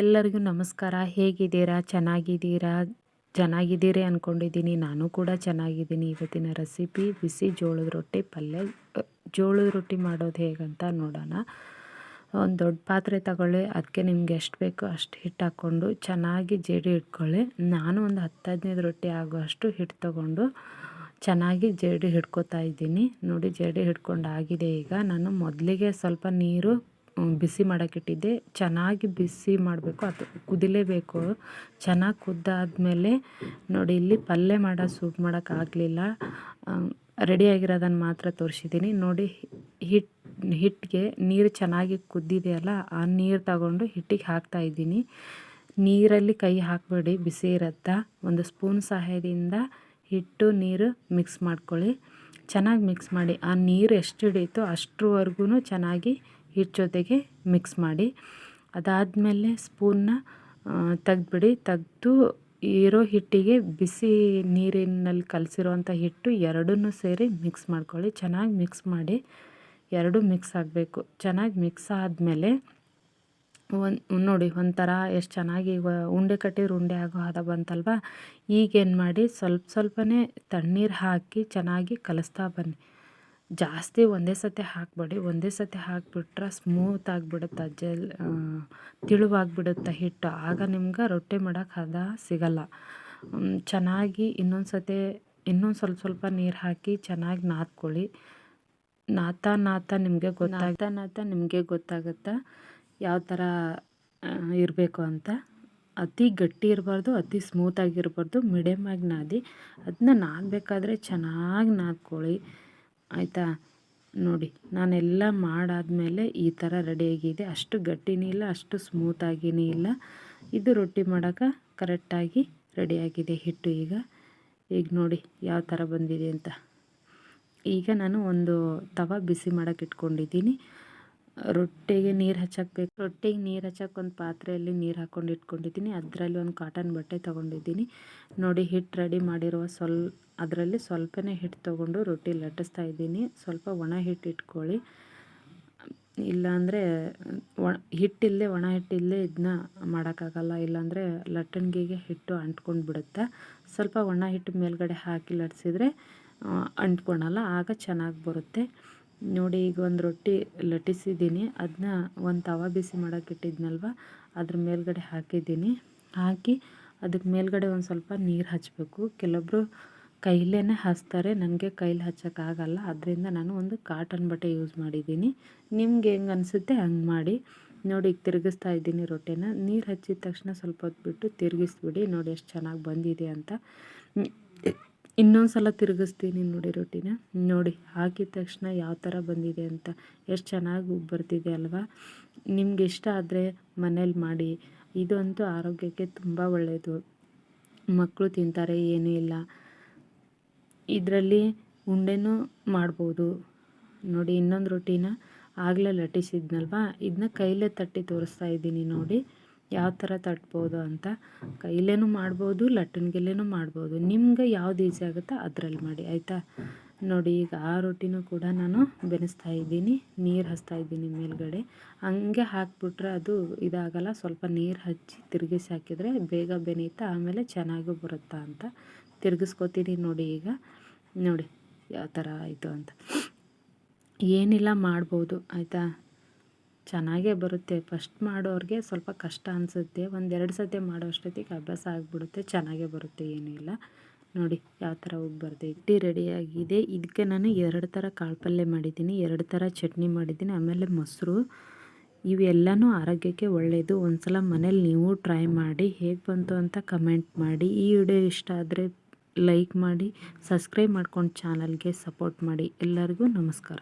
ಎಲ್ಲರಿಗೂ ನಮಸ್ಕಾರ. ಹೇಗಿದ್ದೀರಾ? ಚೆನ್ನಾಗಿದ್ದೀರಾ? ಚೆನ್ನಾಗಿದ್ದೀರಿ ಅಂದ್ಕೊಂಡಿದ್ದೀನಿ ನಾನು ಕೂಡ ಚೆನ್ನಾಗಿದ್ದೀನಿ. ಇವತ್ತಿನ ರೆಸಿಪಿ ಬಿಸಿ ಜೋಳದ ರೊಟ್ಟಿ ಪಲ್ಯ. ಜೋಳದ ರೊಟ್ಟಿ ಮಾಡೋದು ಹೇಗಂತ ನೋಡೋಣ. ಒಂದು ದೊಡ್ಡ ಪಾತ್ರೆ ತಗೊಳ್ಳಿ. ಅದಕ್ಕೆ ನಿಮ್ಗೆ ಎಷ್ಟು ಬೇಕೋ ಅಷ್ಟು ಹಿಟ್ಟು ಹಾಕ್ಕೊಂಡು ಚೆನ್ನಾಗಿ ಜೇಡಿ ಇಟ್ಕೊಳ್ಳಿ ನಾನು ಒಂದು ಹತ್ತು ಹದಿನೈದು ರೊಟ್ಟಿ ಆಗುವಷ್ಟು ಹಿಟ್ಟು ತಗೊಂಡು ಚೆನ್ನಾಗಿ ಜೇಡಿ ಹಿಡ್ಕೊತಾ ಇದ್ದೀನಿ. ನೋಡಿ, ಜೇಡಿ ಹಿಡ್ಕೊಂಡು ಆಗಿದೆ ಈಗ. ನಾನು ಮೊದಲಿಗೆ ಸ್ವಲ್ಪ ನೀರು ಬಿಸಿ ಮಾಡೋಕ್ಕಿಟ್ಟಿದ್ದೆ ಚೆನ್ನಾಗಿ ಬಿಸಿ ಮಾಡಬೇಕು. ಅದು ಕುದಿಲೇಬೇಕು. ಚೆನ್ನಾಗಿ ಕುದ್ದಾದಮೇಲೆ ನೋಡಿ, ಇಲ್ಲಿ ಪಲ್ಯ ಮಾಡೋ ಸೂಪ್ ಮಾಡೋಕ್ಕಾಗಲಿಲ್ಲ ರೆಡಿಯಾಗಿರೋದನ್ನು ಮಾತ್ರ ತೋರಿಸಿದ್ದೀನಿ ನೋಡಿ ಹಿಟ್ಟು ಹಿಟ್ಟಿಗೆ ನೀರು ಚೆನ್ನಾಗಿ ಕುದ್ದಿದೆಯಲ್ಲ ಆ ನೀರು ತಗೊಂಡು ಹಿಟ್ಟಿಗೆ ಹಾಕ್ತಾಯಿದ್ದೀನಿ ನೀರಲ್ಲಿ ಕೈ ಹಾಕಬೇಡಿ, ಬಿಸಿ ಇರತ್ತಾ? ಒಂದು ಸ್ಪೂನ್ ಸಹಾಯದಿಂದ ಹಿಟ್ಟು, ನೀರು ಮಿಕ್ಸ್ ಮಾಡ್ಕೊಳ್ಳಿ. ಚೆನ್ನಾಗಿ ಮಿಕ್ಸ್ ಮಾಡಿ. ಆ ನೀರು ಎಷ್ಟು ಹಿಡಿಯುತ್ತೋ ಅಷ್ಟರವರೆಗೂ ಚೆನ್ನಾಗಿ ಹಿಟ್ಟು ಜೊತೆಗೆ ಮಿಕ್ಸ್ ಮಾಡಿ ಅದಾದಮೇಲೆ ಸ್ಪೂನ್ನ ತೆಗ್ದುಬಿಡಿ. ತೆಗ್ದು ಇರೋ ಹಿಟ್ಟಿಗೆ ಬಿಸಿ ನೀರಿನಲ್ಲಿ ಕಲಸಿರೋಂಥ ಹಿಟ್ಟು ಎರಡನ್ನೂ ಸೇರಿ ಮಿಕ್ಸ್ ಮಾಡ್ಕೊಳ್ಳಿ. ಚೆನ್ನಾಗಿ ಮಿಕ್ಸ್ ಮಾಡಿ ಎರಡು ಮಿಕ್ಸ್ ಆಗಬೇಕು. ಚೆನ್ನಾಗಿ ಮಿಕ್ಸ್ ಆದಮೇಲೆ ಒಂದು, ನೋಡಿ, ಒಂಥರ ಎಷ್ಟು ಚೆನ್ನಾಗಿ ಉಂಡೆ ಕಟ್ಟಿದ್ರೆ ಉಂಡೆ ಆಗೋ ಹದ ಬಂತಲ್ವ? ಈಗೇನು ಮಾಡಿ ಸ್ವಲ್ಪ ಸ್ವಲ್ಪನೇ ತಣ್ಣೀರು ಹಾಕಿ ಚೆನ್ನಾಗಿ ಕಲಿಸ್ತಾ ಬನ್ನಿ. ಜಾಸ್ತಿ ಒಂದೇ ಸತಿ ಹಾಕಬೇಡಿ. ಒಂದೇ ಸತಿ ಹಾಕಿಬಿಟ್ರೆ ಸ್ಮೂತ್ ಆಗಿಬಿಡುತ್ತೆ ಜೆಲ್ ತಿಳುವಾಗಿಬಿಡುತ್ತೆ ಹಿಟ್ಟು. ಆಗ ನಿಮ್ಗೆ ರೊಟ್ಟಿ ಮಾಡೋಕೆ ಹದ ಸಿಗಲ್ಲ. ಚೆನ್ನಾಗಿ ಇನ್ನೊಂದು ಸತಿ, ಇನ್ನೊಂದು ಸ್ವಲ್ಪ ಸ್ವಲ್ಪ ನೀರು ಹಾಕಿ ಚೆನ್ನಾಗಿ ನಾದ್ಕೊಳ್ಳಿ. ನಾತ ನಾತ ನಿಮಗೆ ಗೊತ್ತಾಗ್ತಾ ನಾತ ನಿಮಗೆ ಗೊತ್ತಾಗುತ್ತೆ ಯಾವ ಥರ ಇರಬೇಕು ಅಂತ. ಅತಿ ಗಟ್ಟಿ ಇರಬಾರ್ದು, ಅತಿ ಸ್ಮೂತಾಗಿರಬಾರ್ದು ಮೀಡಿಯಮಾಗಿ ನಾದಿ. ಅದನ್ನ ನಾದಬೇಕಾದ್ರೆ ಚೆನ್ನಾಗಿ ನಾದ್ಕೊಳ್ಳಿ. ಆಯಿತಾ? ನೋಡಿ, ನಾನೆಲ್ಲ ಮಾಡಾದಮೇಲೆ ಈ ಥರ ರೆಡಿಯಾಗಿದೆ ಅಷ್ಟು ಗಟ್ಟಿನೂ ಇಲ್ಲ, ಅಷ್ಟು ಸ್ಮೂತಾಗಿಯೂ ಇಲ್ಲ. ಇದು ರೊಟ್ಟಿ ಮಾಡೋಕೆ ಕರೆಕ್ಟಾಗಿ ರೆಡಿಯಾಗಿದೆ ಹಿಟ್ಟು ಈಗ. ಈಗ ನೋಡಿ ಯಾವ ಥರ ಬಂದಿದೆ ಅಂತ. ಈಗ ನಾನು ಒಂದು ತವ ಬಿಸಿ ಮಾಡೋಕೆ ಇಟ್ಕೊಂಡಿದ್ದೀನಿ. ರೊಟ್ಟಿಗೆ ನೀರು ಹಚ್ಚಕ್ಕೆ ಬೇಕು ರೊಟ್ಟಿಗೆ ನೀರು ಹಚ್ಚಕ್ಕೆ ಒಂದು ಪಾತ್ರೆಯಲ್ಲಿ ನೀರು ಹಾಕ್ಕೊಂಡು ಇಟ್ಕೊಂಡಿದ್ದೀನಿ. ಅದರಲ್ಲಿ ಒಂದು ಕಾಟನ್ ಬಟ್ಟೆ ತೊಗೊಂಡಿದ್ದೀನಿ. ನೋಡಿ ಹಿಟ್ಟು ರೆಡಿ ಮಾಡಿರುವ ಸ್ವಲ್ ಅದರಲ್ಲಿ ಸ್ವಲ್ಪನೇ ಹಿಟ್ಟು ತೊಗೊಂಡು ರೊಟ್ಟಿ ಲಟ್ಟಿಸ್ತಾ ಇದ್ದೀನಿ. ಸ್ವಲ್ಪ ಒಣ ಹಿಟ್ಟು ಇಟ್ಕೊಳ್ಳಿ. ಇಲ್ಲಾಂದರೆ ಒಣ ಹಿಟ್ಟಿಲ್ಲದೆ ಒಣ ಹಿಟ್ಟಿಲ್ಲದೆ ಇದನ್ನ ಮಾಡೋಕ್ಕಾಗಲ್ಲ. ಇಲ್ಲಾಂದರೆ ಲಟ್ಟಣಿಗೆಗೆ ಹಿಟ್ಟು ಅಂಟ್ಕೊಂಡು ಬಿಡುತ್ತೆ. ಸ್ವಲ್ಪ ಒಣ ಹಿಟ್ಟು ಮೇಲ್ಗಡೆ ಹಾಕಿ ಲಟ್ಸಿದ್ರೆ ಅಂಟ್ಕೊಳಲ್ಲ. ಆಗ ಚೆನ್ನಾಗಿ ಬರುತ್ತೆ. ನೋಡಿ ಈಗ ಒಂದು ರೊಟ್ಟಿ ಲಟ್ಟಿಸಿದ್ದೀನಿ. ಅದನ್ನ ಒಂದು ತವ ಬಿಸಿ ಮಾಡೋಕೆ ಇಟ್ಟಿದ್ನಲ್ವ? ಅದ್ರ ಮೇಲ್ಗಡೆ ಹಾಕಿದ್ದೀನಿ. ಹಾಕಿ ಅದಕ್ಕೆ ಮೇಲ್ಗಡೆ ಒಂದು ಸ್ವಲ್ಪ ನೀರು ಹಚ್ಚಬೇಕು ಕೆಲವೊಬ್ಬರು ಕೈಲೇ ಹಚ್ತಾರೆ ನನಗೆ ಕೈಲಿ ಹಚ್ಚೋಕ್ಕಾಗಲ್ಲ ಅದರಿಂದ ನಾನು ಒಂದು ಕಾಟನ್ ಬಟ್ಟೆ ಯೂಸ್ ಮಾಡಿದ್ದೀನಿ. ನಿಮ್ಗೆ ಹೆಂಗೆ ಅನಿಸುತ್ತೆ ಹಂಗೆ ಮಾಡಿ. ನೋಡಿ ಈಗ ತಿರುಗಿಸ್ತಾ ಇದ್ದೀನಿ ರೊಟ್ಟಿನ. ನೀರು ಹಚ್ಚಿದ ತಕ್ಷಣ ಸ್ವಲ್ಪ ಹೊತ್ತು ಬಿಟ್ಟು ತಿರುಗಿಸ್ಬಿಡಿ. ನೋಡಿ ಎಷ್ಟು ಚೆನ್ನಾಗಿ ಬಂದಿದೆ ಅಂತ. ಇನ್ನೊಂದು ಸಲ ತಿರುಗಿಸ್ತೀನಿ ನೋಡಿ ರೊಟ್ಟಿನ. ನೋಡಿ, ಹಾಕಿದ ತಕ್ಷಣ ಯಾವ ಥರ ಬಂದಿದೆ ಅಂತ. ಎಷ್ಟು ಚೆನ್ನಾಗಿ ಬರ್ತಿದೆ ಅಲ್ವಾ? ನಿಮ್ಗೆ ಇಷ್ಟ ಆದರೆ ಮನೇಲಿ ಮಾಡಿ. ಇದಂತೂ ಆರೋಗ್ಯಕ್ಕೆ ತುಂಬ ಒಳ್ಳೆಯದು ಮಕ್ಕಳು ತಿಂತಾರೆ, ಏನೂ ಇಲ್ಲ. ಇದರಲ್ಲಿ ಉಂಡೆನೂ ಮಾಡ್ಬೋದು. ನೋಡಿ, ಇನ್ನೊಂದು ರೊಟ್ಟಿನ ಆಗಲೇ ಲಟ್ಟಿಸಿದ್ನಲ್ವಾ? ಇದನ್ನ ಕೈಲೇ ತಟ್ಟಿ ತೋರಿಸ್ತಾ ಇದ್ದೀನಿ ನೋಡಿ. ಯಾವ ಥರ ತಟ್ಬೋದು ಅಂತ ಕೈಲೇನೂ ಮಾಡ್ಬೋದು ಲಟ್ಟಣಿಗೆಲೇನೂ ಮಾಡ್ಬೋದು. ನಿಮ್ಗೆ ಯಾವ್ದು ಈಸಿ ಆಗುತ್ತೋ ಅದರಲ್ಲಿ ಮಾಡಿ, ಆಯಿತಾ? ನೋಡಿ, ಈಗ ಆ ರೊಟ್ಟಿನೂ ಕೂಡ ನಾನು ಬೆನೆಸ್ತಾ ಇದ್ದೀನಿ, ನೀರು ಹಚ್ತಾ ಇದ್ದೀನಿ ಮೇಲ್ಗಡೆ. ಹಂಗೆ ಹಾಕ್ಬಿಟ್ರೆ ಅದು ಇದಾಗಲ್ಲ, ಸ್ವಲ್ಪ ನೀರು ಹಚ್ಚಿ ತಿರುಗಿಸಿ ಹಾಕಿದರೆ ಬೇಗ ಬೆನೀತಾ ಆಮೇಲೆ ಚೆನ್ನಾಗೂ ಬರುತ್ತಾ ಅಂತ ತಿರುಗಿಸ್ಕೊತೀನಿ ನೋಡಿ ಈಗ. ನೋಡಿ, ಯಾವ ಥರ ಆಯಿತು ಅಂತ. ಏನಿಲ್ಲ ಮಾಡ್ಬೋದು, ಆಯಿತಾ? ಚೆನ್ನಾಗೇ ಬರುತ್ತೆ. ಫಸ್ಟ್ ಮಾಡೋರಿಗೆ ಸ್ವಲ್ಪ ಕಷ್ಟ ಅನಿಸುತ್ತೆ. ಒಂದೆರಡು ಸತಿ ಮಾಡೋ ಅಷ್ಟೊತ್ತಿಗೆ ಅಭ್ಯಾಸ ಆಗಿಬಿಡುತ್ತೆ. ಚೆನ್ನಾಗೇ ಬರುತ್ತೆ, ಏನೂ ಇಲ್ಲ. ನೋಡಿ, ಯಾವ ಥರ ಹೋಗಿ ಇಡ್ಲಿ ರೆಡಿಯಾಗಿದೆ ಇದಕ್ಕೆ ನಾನು ಎರಡು ಥರ ಕಾಳು ಪಲ್ಯ ಮಾಡಿದ್ದೀನಿ. ಎರಡು ಥರ ಚಟ್ನಿ ಮಾಡಿದ್ದೀನಿ. ಆಮೇಲೆ ಮೊಸರು. ಇವೆಲ್ಲನೂ ಆರೋಗ್ಯಕ್ಕೆ ಒಳ್ಳೆಯದು ಒಂದು ಸಲ ಮನೇಲಿ ನೀವು ಟ್ರೈ ಮಾಡಿ ಹೇಗೆ ಬಂತು ಅಂತ ಕಮೆಂಟ್ ಮಾಡಿ. ಈ ವಿಡಿಯೋ ಇಷ್ಟ ಆದರೆ ಲೈಕ್ ಮಾಡಿ ಸಬ್ಸ್ಕ್ರೈಬ್ ಮಾಡ್ಕೊಂಡು ಚಾನಲ್ಗೆ ಸಪೋರ್ಟ್ ಮಾಡಿ. ಎಲ್ಲರಿಗೂ ನಮಸ್ಕಾರ.